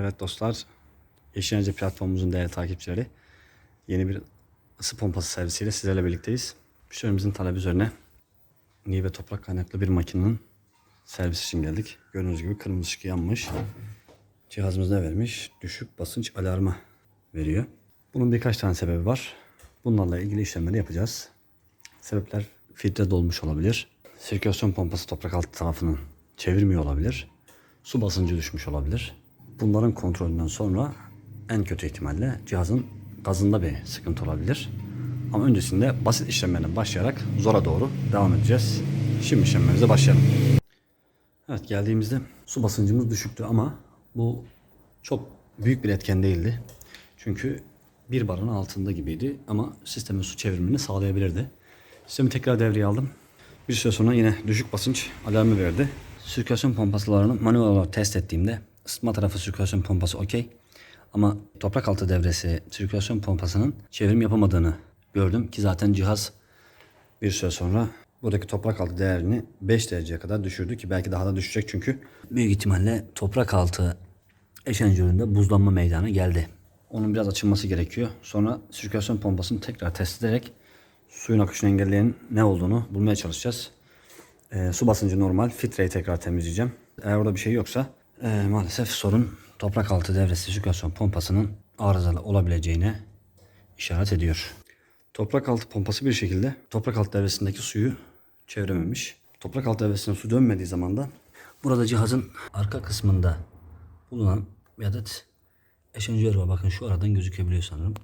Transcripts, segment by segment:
Evet dostlar, Yeşil platformumuzun değerli takipçileri yeni bir ısı pompası servisiyle sizlerle birlikteyiz. Müşterimizin talebi üzerine niye ve toprak kaynaklı bir makinenin servis için geldik. Gördüğünüz gibi kırmızı ışık yanmış. Cihazımız ne vermiş? Düşük basınç alarmı veriyor. Bunun birkaç tane sebebi var. Bunlarla ilgili işlemleri yapacağız. Sebepler filtre dolmuş olabilir. Sirkülasyon pompası toprak altı tarafını çevirmiyor olabilir. Su basıncı düşmüş olabilir. Bunların kontrolünden sonra en kötü ihtimalle cihazın gazında bir sıkıntı olabilir. Ama öncesinde basit işlemlerden başlayarak zora doğru devam edeceğiz. Şimdi işlemlerimize başlayalım. Evet geldiğimizde su basıncımız düşüktü ama bu çok büyük bir etken değildi. Çünkü bir barın altında gibiydi ama sistemin su çevrimini sağlayabilirdi. Sistemi tekrar devreye aldım. Bir süre sonra yine düşük basınç alarmı verdi. Sirkülasyon pompalarını manuel olarak test ettiğimde ısıtma tarafı sirkülasyon pompası okey. Ama toprak altı devresi sirkülasyon pompasının çevrim yapamadığını gördüm ki zaten cihaz bir süre sonra buradaki toprak altı değerini 5 dereceye kadar düşürdü ki belki daha da düşecek çünkü büyük ihtimalle toprak altı eşenjöründe buzlanma meydana geldi. Onun biraz açılması gerekiyor. Sonra sirkülasyon pompasını tekrar test ederek suyun akışını engelleyen ne olduğunu bulmaya çalışacağız. Ee, su basıncı normal. Filtreyi tekrar temizleyeceğim. Eğer orada bir şey yoksa ee, maalesef sorun toprak altı devresi sirkülasyon pompasının arızalı olabileceğine işaret ediyor. Toprak altı pompası bir şekilde toprak altı devresindeki suyu çevirememiş. Toprak altı devresine su dönmediği zaman da burada cihazın arka kısmında bulunan bir adet eşenjör var. Bakın şu aradan gözükebiliyor sanırım.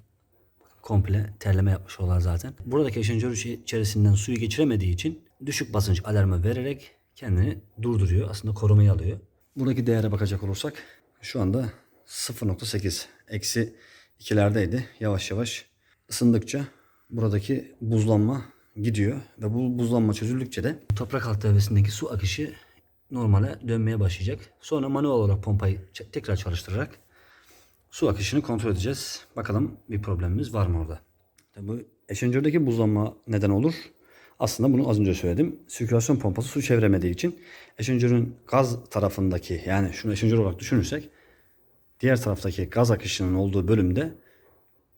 Komple terleme yapmış olan zaten. Buradaki eşenjör içi- içerisinden suyu geçiremediği için düşük basınç alarmı vererek kendini durduruyor. Aslında korumayı alıyor. Buradaki değere bakacak olursak şu anda 0.8 eksi ikilerdeydi. Yavaş yavaş ısındıkça buradaki buzlanma gidiyor ve bu buzlanma çözüldükçe de toprak alt devresindeki su akışı normale dönmeye başlayacak. Sonra manuel olarak pompayı tekrar çalıştırarak su akışını kontrol edeceğiz. Bakalım bir problemimiz var mı orada? Tabii bu eşenjördeki buzlanma neden olur? Aslında bunu az önce söyledim. Sirkülasyon pompası su çeviremediği için eşenjörün gaz tarafındaki yani şunu eşenjör olarak düşünürsek diğer taraftaki gaz akışının olduğu bölümde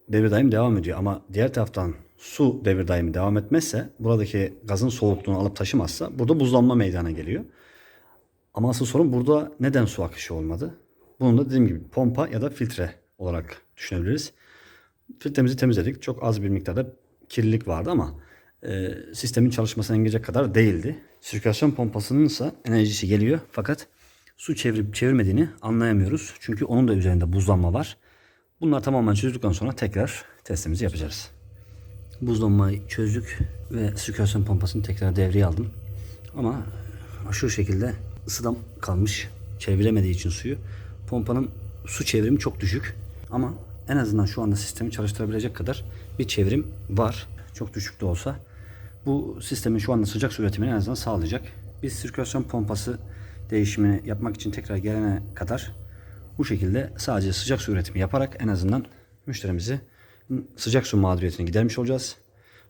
devir daim devam ediyor. Ama diğer taraftan su devir daimi devam etmezse buradaki gazın soğukluğunu alıp taşımazsa burada buzlanma meydana geliyor. Ama asıl sorun burada neden su akışı olmadı? Bunu da dediğim gibi pompa ya da filtre olarak düşünebiliriz. Filtremizi temizledik. Çok az bir miktarda kirlilik vardı ama e, sistemin çalışmasını engelleyecek kadar değildi. Sirkülasyon pompasının ise enerjisi geliyor fakat su çevirip çevirmediğini anlayamıyoruz. Çünkü onun da üzerinde buzlanma var. Bunlar tamamen çözdükten sonra tekrar testimizi yapacağız. Buzlanmayı çözdük ve sirkülasyon pompasını tekrar devreye aldım. Ama şu şekilde ısıdan kalmış çeviremediği için suyu. Pompanın su çevrimi çok düşük. Ama en azından şu anda sistemi çalıştırabilecek kadar bir çevrim var. Çok düşük de olsa. Bu sistemin şu anda sıcak su üretimini en azından sağlayacak. Biz sirkülasyon pompası değişimini yapmak için tekrar gelene kadar bu şekilde sadece sıcak su üretimi yaparak en azından müşterimizi sıcak su mağduriyetini gidermiş olacağız.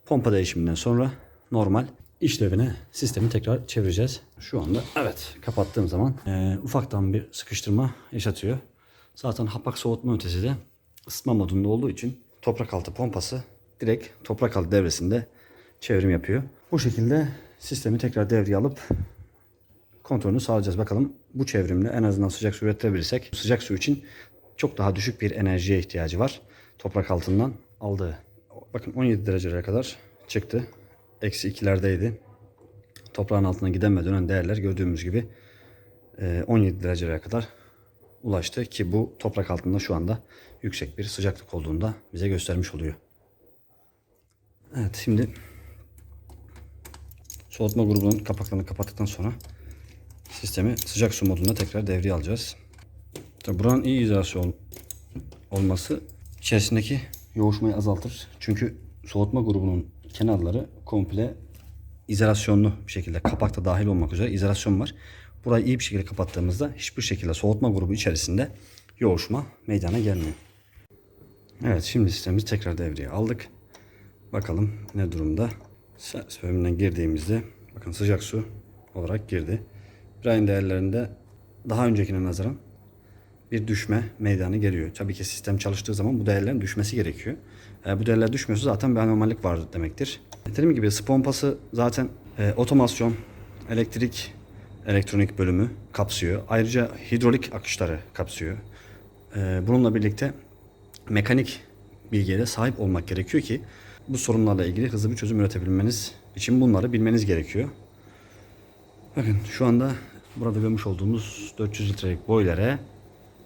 Pompa değişiminden sonra normal işlevine sistemi tekrar çevireceğiz. Şu anda evet kapattığım zaman eee, ufaktan bir sıkıştırma yaşatıyor. Zaten hapak soğutma ötesi de ısıtma modunda olduğu için toprak altı pompası direkt toprak altı devresinde çevrim yapıyor. Bu şekilde sistemi tekrar devreye alıp kontrolünü sağlayacağız. Bakalım bu çevrimle en azından sıcak su üretebilirsek sıcak su için çok daha düşük bir enerjiye ihtiyacı var. Toprak altından aldığı. Bakın 17 derecelere kadar çıktı. Eksi ikilerdeydi. Toprağın altına giden dönen değerler gördüğümüz gibi e, 17 derecelere kadar ulaştı ki bu toprak altında şu anda yüksek bir sıcaklık olduğunda bize göstermiş oluyor. Evet şimdi soğutma grubunun kapaklarını kapattıktan sonra sistemi sıcak su modunda tekrar devreye alacağız. Tabii buranın iyi izolasyon olması içerisindeki yoğuşmayı azaltır. Çünkü soğutma grubunun kenarları komple izolasyonlu bir şekilde kapakta dahil olmak üzere izolasyon var. Burayı iyi bir şekilde kapattığımızda hiçbir şekilde soğutma grubu içerisinde yoğuşma meydana gelmiyor. Evet şimdi sistemimizi tekrar devreye aldık. Bakalım ne durumda. Bölümünden girdiğimizde bakın sıcak su olarak girdi. Brine değerlerinde daha öncekine nazaran bir düşme meydana geliyor. Tabii ki sistem çalıştığı zaman bu değerlerin düşmesi gerekiyor. E, bu değerler düşmüyorsa zaten bir anormallik var demektir. Dediğim gibi ısı pompası zaten e, otomasyon, elektrik, elektronik bölümü kapsıyor. Ayrıca hidrolik akışları kapsıyor. E, bununla birlikte mekanik bilgiye de sahip olmak gerekiyor ki bu sorunlarla ilgili hızlı bir çözüm üretebilmeniz için bunları bilmeniz gerekiyor. Bakın şu anda burada görmüş olduğumuz 400 litrelik boylere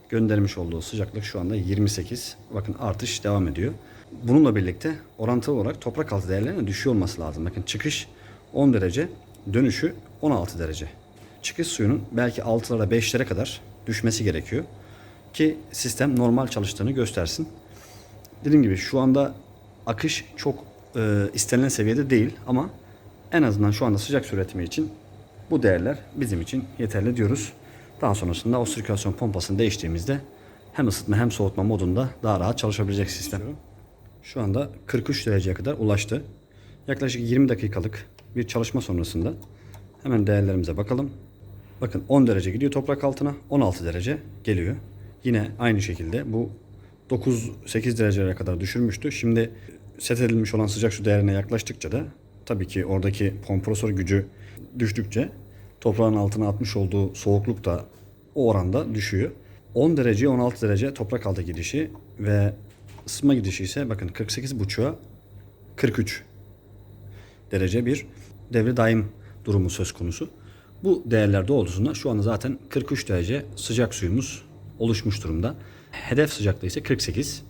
göndermiş olduğu sıcaklık şu anda 28. Bakın artış devam ediyor. Bununla birlikte orantılı olarak toprak altı değerlerinin düşüyor olması lazım. Bakın çıkış 10 derece, dönüşü 16 derece. Çıkış suyunun belki 6'lara 5'lere kadar düşmesi gerekiyor ki sistem normal çalıştığını göstersin. Dediğim gibi şu anda akış çok e, istenilen seviyede değil ama en azından şu anda sıcak su üretimi için bu değerler bizim için yeterli diyoruz. Daha sonrasında o sirkülasyon pompasını değiştiğimizde hem ısıtma hem soğutma modunda daha rahat çalışabilecek sistem. Şu anda 43 dereceye kadar ulaştı. Yaklaşık 20 dakikalık bir çalışma sonrasında hemen değerlerimize bakalım. Bakın 10 derece gidiyor toprak altına, 16 derece geliyor. Yine aynı şekilde bu 9-8 derecelere kadar düşürmüştü. Şimdi set edilmiş olan sıcak su değerine yaklaştıkça da tabii ki oradaki kompresör gücü düştükçe toprağın altına atmış olduğu soğukluk da o oranda düşüyor. 10 derece 16 derece toprak altı gidişi ve ısınma gidişi ise bakın 48.5'a 43 derece bir devre daim durumu söz konusu. Bu değerler doğrultusunda şu anda zaten 43 derece sıcak suyumuz oluşmuş durumda. Hedef sıcaklığı ise 48.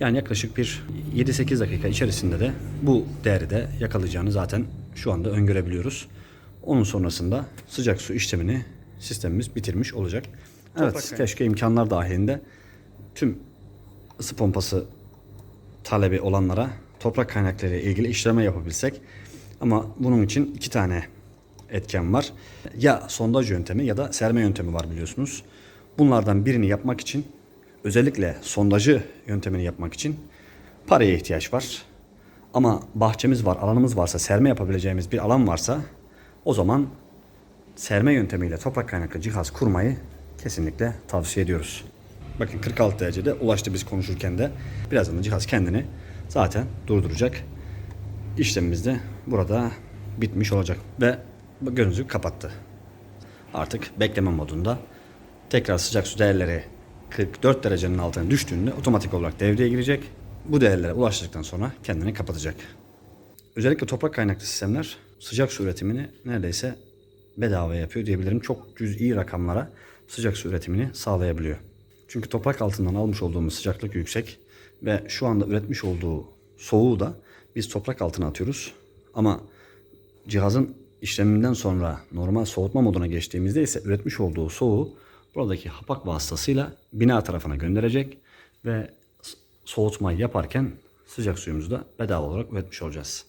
Yani yaklaşık bir 7-8 dakika içerisinde de bu değeri de yakalayacağını zaten şu anda öngörebiliyoruz. Onun sonrasında sıcak su işlemini sistemimiz bitirmiş olacak. Evet, Toprak keşke imkanlar dahilinde tüm ısı pompası talebi olanlara toprak kaynakları ile ilgili işleme yapabilsek. Ama bunun için iki tane etken var. Ya sondaj yöntemi ya da serme yöntemi var biliyorsunuz. Bunlardan birini yapmak için özellikle sondajı yöntemini yapmak için paraya ihtiyaç var. Ama bahçemiz var, alanımız varsa, serme yapabileceğimiz bir alan varsa o zaman serme yöntemiyle toprak kaynaklı cihaz kurmayı kesinlikle tavsiye ediyoruz. Bakın 46 derecede ulaştı biz konuşurken de birazdan da cihaz kendini zaten durduracak. İşlemimiz de burada bitmiş olacak ve gözünüzü kapattı. Artık bekleme modunda tekrar sıcak su değerleri 44 derecenin altına düştüğünde otomatik olarak devreye girecek. Bu değerlere ulaştıktan sonra kendini kapatacak. Özellikle toprak kaynaklı sistemler sıcak su üretimini neredeyse bedava yapıyor diyebilirim. Çok cüz'i rakamlara sıcak su üretimini sağlayabiliyor. Çünkü toprak altından almış olduğumuz sıcaklık yüksek ve şu anda üretmiş olduğu soğuğu da biz toprak altına atıyoruz. Ama cihazın işleminden sonra normal soğutma moduna geçtiğimizde ise üretmiş olduğu soğuğu buradaki hapak vasıtasıyla bina tarafına gönderecek ve soğutmayı yaparken sıcak suyumuzu da bedava olarak üretmiş olacağız.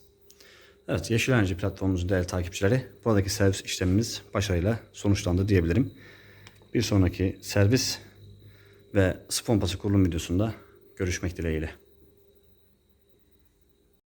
Evet, Yeşil Enerji platformumuzun değerli takipçileri, buradaki servis işlemimiz başarıyla sonuçlandı diyebilirim. Bir sonraki servis ve ısı pompası kurulum videosunda görüşmek dileğiyle.